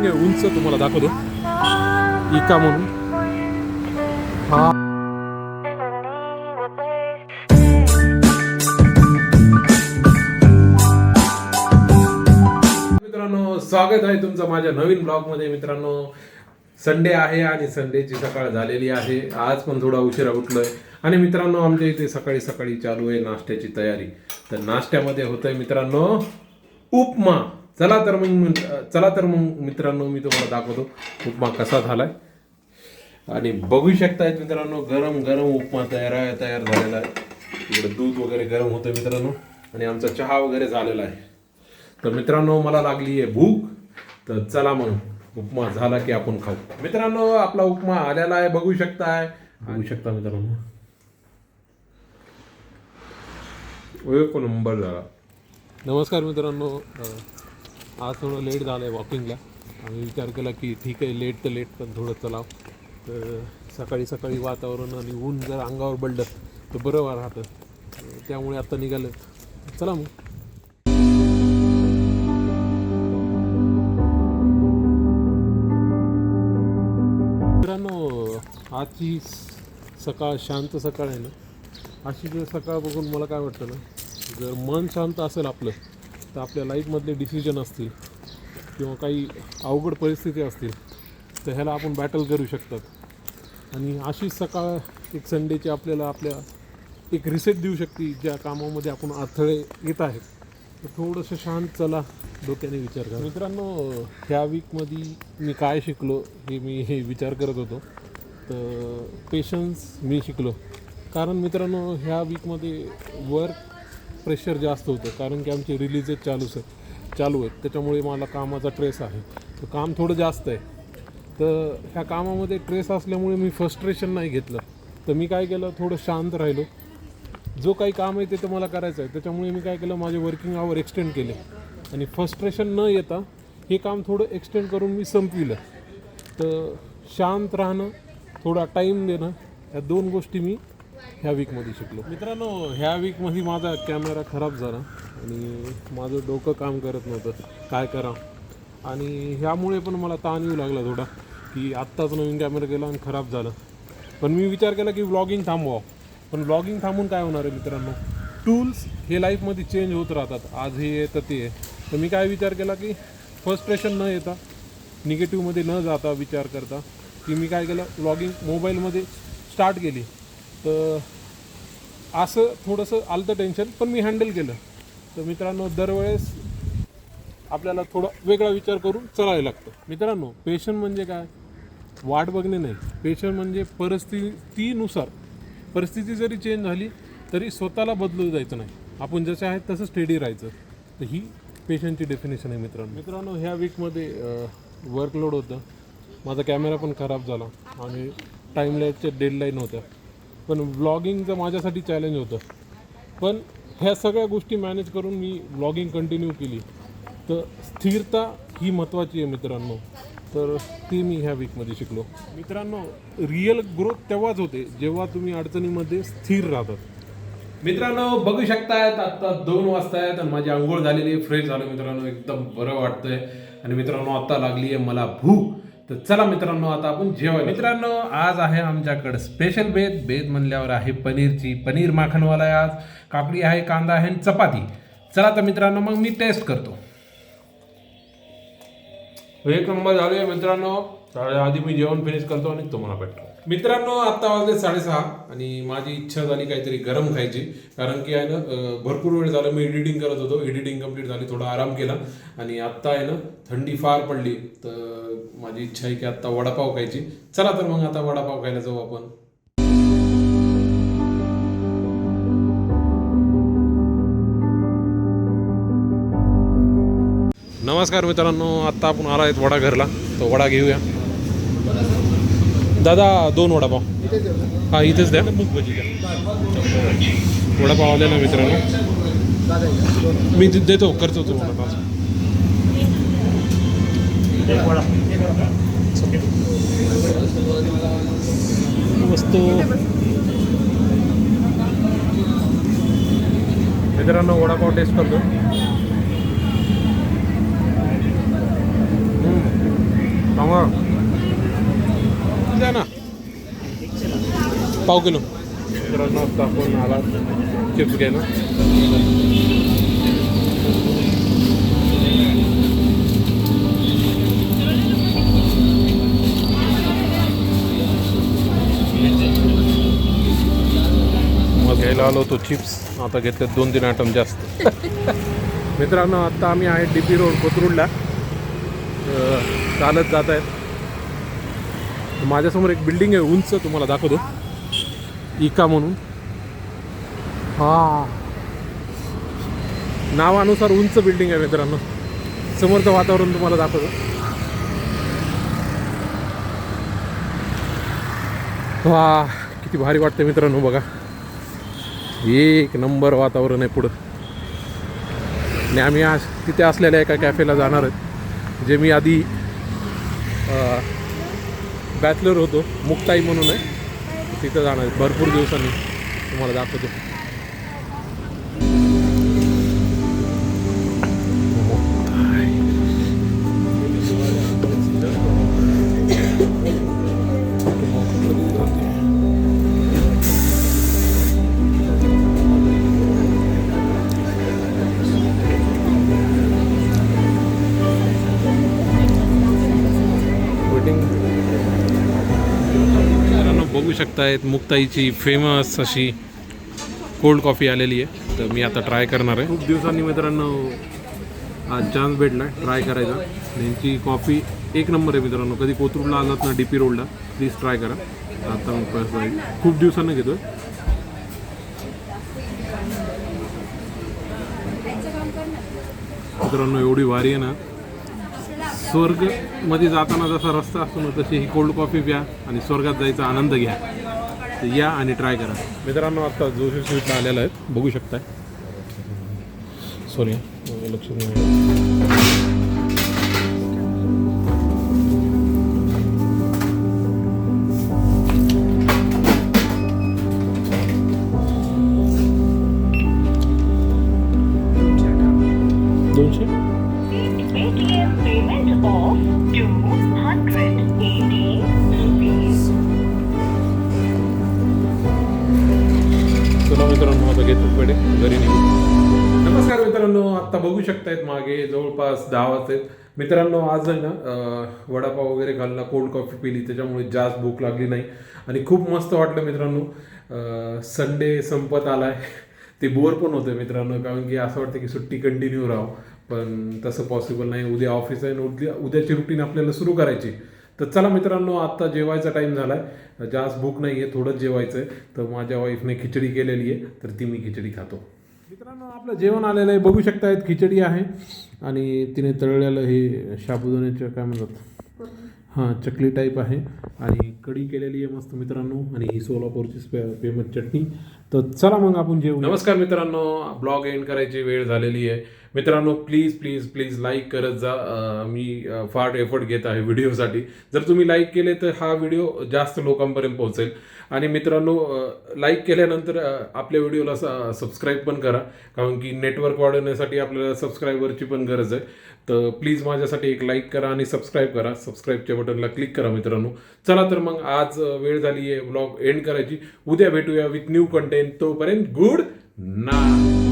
Building आहे उंच तुम्हाला दाखवतो. इका म्हणून. हा. मित्रांनो स्वागत आहे तुमचं माझ्या नवीन ब्लॉगमध्ये. मित्रांनो संडे आहे आणि संडेची सकाळ झालेली आहे. आज पण थोडा उशिरा उठलोय. आणि मित्रांनो आमच्या इथे सकाळी सकाळी चालू आहे नाश्त्याची तयारी. तर नाश्त्यामध्ये होतंय मित्रांनो उपमा. चला तर मग चला तर मग मित्रांनो मी तुम्हाला दाखवतो. उपमा कसा झालाय. आणि बघू शकतायत मित्रांनो गरम गरम उपमा तयार आहे तयार झालेला आहे. इकडे दूध वगैरे गरम होतं मित्रांनो. आणि आमचा चहा वगैरे झालेला आहे. तर मित्रांनो मला लागली आहे भूक. तर चला मग उपमा झाला की आपण खाऊ. मित्रांनो आपला उपमा आलेला आहे बघू शकताय. बघू शकता मित्रांनो. एक नंबर झाला नमस्कार मित्रांनो. आज थोडं लेट झालं आहे वॉकिंगला आम्ही विचार केला की ठीक आहे लेट तर लेट पण थोडं चलाव तर सकाळी सकाळी वातावरण आणि ऊन जर अंगावर बडलं तर बरं राहतं त्यामुळे आता निघालं चला मग. मित्रांनो आजची सकाळ शांत सकाळ आहे ना. अशी जर सकाळ बघून मला काय वाटतं ना जर मन शांत असेल आपलं तर आपल्या लाईफमधले डिसिजन असतील किंवा काही अवघड परिस्थिती असतील तर ह्याला आपण बॅटल करू शकतात. आणि अशीच सकाळ एक संडेची आपल्याला आपल्या एक रिसेट देऊ शकते ज्या कामामध्ये आपण अडथळे येत आहेत. तर थोडंसं शांत चला डोक्याने विचार करा. मित्रांनो ह्या वीकमध्ये मी काय शिकलो हे मी हे विचार करत होतो. तर पेशन्स मी शिकलो. कारण मित्रांनो ह्या वीकमध्ये वर्क प्रेशर जास्त होतं. कारण की आमचे रिलीजेस आहेत चालू आहेत. त्याच्यामुळे मला कामाचा ट्रेस आहे. तर काम थोडं जास्त आहे. तर ह्या कामामध्ये ट्रेस असल्यामुळे मी फ्रस्ट्रेशन नाही घेतलं. तर मी काय केलं? थोडं शांत राहिलो. जो काही काम आहे ते तर मला करायचं आहे. त्याच्यामुळे मी काय केलं? माझे वर्किंग आवर एक्सटेंड केले. आणि फ्रस्ट्रेशन न येता हे काम थोडं एक्सटेंड करून मी संपविलं. तर शांत राहणं थोडा टाईम देणं ह्या दोन गोष्टी मी ह्या वीकमध्ये शिकलो. मित्रांनो ह्या वीकमध्ये माझा कॅमेरा खराब झाला आणि माझं डोकं काम करत नव्हतं. काय करा आणि ह्यामुळे पण मला ताण येऊ लागला थोडा की आत्ताच नवीन कॅमेरा गेला आणि खराब झालं. पण मी विचार केला की व्लॉगिंग थांबवावं. पण व्लॉगिंग थांबून काय होणार आहे मित्रांनो? टूल्स हे लाईफमध्ये चेंज होत राहतात. आज हे आहे तर ते आहे. तर मी काय विचार केला की फ्रस्ट्रेशन न येता निगेटिव्हमध्ये न जाता विचार करता की मी काय केलं? व्लॉगिंग मोबाईलमध्ये स्टार्ट केली. तर असं थोडंसं आलं तर टेन्शन पण मी हँडल केलं. तर मित्रांनो दरवेळेस आपल्याला थोडा वेगळा विचार करून चलावे लागतं. मित्रांनो पेशन म्हणजे काय? वाट बघणे नाही. पेशन म्हणजे परिस्थितीनुसार. परिस्थिती जरी चेंज झाली तरी स्वतःला बदलू जायचं नाही. आपण जसे आहेत तसं स्टेडी राहायचं. तर ही पेशंटची डेफिनेशन आहे मित्रांनो. मित्रांनो ह्या वीकमध्ये वर्कलोड होतं. माझा कॅमेरा पण खराब झाला. आणि टाईमलाईटच्या डेडलाईन होत्या. पण व्लॉगिंगचं माझ्यासाठी चॅलेंज होतं. पण ह्या सगळ्या गोष्टी मॅनेज करून मी व्लॉगिंग कंटिन्यू केली. तर स्थिरता ही महत्त्वाची आहे मित्रांनो. तर ती मी ह्या वीकमध्ये शिकलो. मित्रांनो रिअल ग्रोथ तेव्हाच होते जेव्हा तुम्ही अडचणीमध्ये स्थिर राहतात. मित्रांनो बघू शकतायत आता दोन वाजता आहेत आणि माझी आंघोळ झालेली आहे. फ्रेश झालं मित्रांनो एकदम बरं वाटतंय. आणि मित्रांनो आता लागली आहे मला भूक. तर चला मित्रांनो आता आपण जेवाय मित्रांनो आज आहे आमच्याकडे स्पेशल बेद बेद म्हणल्यावर आहे पनीरची. पनीर माखनवाला आहे आज. काकडी आहे कांदा आहे आणि चपाती. चला तर मित्रांनो मग मी टेस्ट करतो. एक नंबर झाले मित्रांनो. आधी मी जेवण फिनिश करतो आणि तुम्हाला भेटतो. मित्रांनो आता वाजले साडेसहा आणि माझी इच्छा झाली काहीतरी गरम खायची. कारण की आहे ना भरपूर वेळ झाला मी एडिटिंग करत होतो. एडिटिंग कंप्लीट झाली थोडा आराम केला. आणि आत्ता आहे ना थंडी फार पडली. तर माझी इच्छा आहे की आत्ता वडापाव खायची. चला तर मग आता वडापाव खायला जाऊ आपण. नमस्कार मित्रांनो आत्ता आपण आला आहेत वडा घरला. तो वडा घेऊया. दादा दोन वडापाव. हां इथेच द्या. वडापाव आले ना मित्रांनो. मी देतो करतो तो वडापाव. वस्तू मित्रांनो वडापाव टेस्ट करतो हम्म. द्या ना पाव किलो. मित्रांनो आता आपण आला चिप्स घ्यायला मग घ्यायला आलो होतो चिप्स आता घेतले दोन तीन आयटम जास्त. मित्रांनो आता आम्ही आहे डी पी रोड कोथरूडला चालत जात आहेत. माझ्यासमोर एक बिल्डिंग आहे उंच तुम्हाला दाखवतो. इका म्हणून. हा. नावानुसार उंच बिल्डिंग आहे मित्रांनो. समोरचं वातावरण तुम्हाला दाखवतो. वा किती भारी वाटतं मित्रांनो बघा. एक नंबर वातावरण आहे पुढं. आणि आम्ही आज तिथे असलेल्या एका कॅफेला जाणार आहेत जे मी आधी बॅचलर होतो मुक्ताई म्हणून आहे. तिथं जाणार भरपूर दिवसांनी. तुम्हाला दाखवतो. शकतायत. मुक्ताईची फेमस अशी कोल्ड कॉफी आलेली आहे. तर मी आता ट्राय करणार आहे. खूप दिवसांनी मित्रांनो आज चान्स भेटला ट्राय करायचा. त्यांची कॉफी एक नंबर आहे मित्रांनो. कधी कोथरूडला आलात ना डी पी रोडला प्लीज ट्राय करा. आता मग प्रयत्न खूप दिवसांनी घेतो मित्रांनो एवढी भारी आहे ना स्वर्गमध्ये जाताना जसा रस्ता असतो ना तशी ही कोल्ड कॉफी प्या आणि स्वर्गात जायचा आनंद घ्या. तर या आणि ट्राय करा. मित्रांनो आता जोशी स्वीटला आलेला आहेत. बघू शकताय. सॉरी लक्ष चला मित्रांनो आता घेतो पेढे. घरी निघू. नमस्कार मित्रांनो आता बघू शकतायत मागे जवळपास दहा वाजता मित्रांनो आज आहे ना वडापाव वगैरे खाल्ला कोल्ड कॉफी पिली त्याच्यामुळे जास्त भूक लागली नाही. आणि खूप मस्त वाटलं मित्रांनो. संडे संपत आलाय. ते बोर पण होतं मित्रांनो कारण की असं वाटतं की सुट्टी कंटिन्यू राहावं. पण तसं पॉसिबल नाही. उद्या ऑफिस आहे आणि उद्या उद्याची रुटीन आपल्याला सुरू करायची. तर चला मित्रांनो आत्ता जेवायचा टाईम झाला आहे जास्त भूक नाही आहे थोडंच जेवायचं आहे तर माझ्या वाईफने खिचडी केलेली आहे तर ती मी खिचडी खातो. मित्रांनो आपलं जेवण आलेलं आहे. बघू शकतायत खिचडी आहे. आणि तिने तळलेलं हे साबुदाण्याचं काय म्हणतात? हां चकली टाईप आहे. आणि कढी केलेली आहे मस्त मित्रांनो. आणि ही सोलापूरची फेमस चटणी. तर चला मग आपण जेवू नमस्कार मित्रांनो. ब्लॉग एंड करायची वेळ झालेली आहे. मित्रांनो प्लीज प्लीज प्लीज लाईक करत जा. मी फार एफर्ट घेत आहे व्हिडिओसाठी जर तुम्ही लाईक केले तर हा व्हिडिओ जास्त लोकांपर्यंत पोहोचेल. आणि मित्रांनो लाईक केल्यानंतर आपल्या व्हिडिओला सबस्क्राईब पण करा. कारण की नेटवर्क वाढवण्यासाठी आपल्याला सबस्क्रायबरची पण गरज आहे. तर प्लीज माझ्यासाठी एक लाईक करा आणि सबस्क्राईब करा. सबस्क्राईबच्या बटनला क्लिक करा मित्रांनो. चला तर मग आज वेळ झाली आहे. ब्लॉग एंड करायची. उद्या भेटूया विथ न्यू कंटेंट तोपर्यंत गुड ना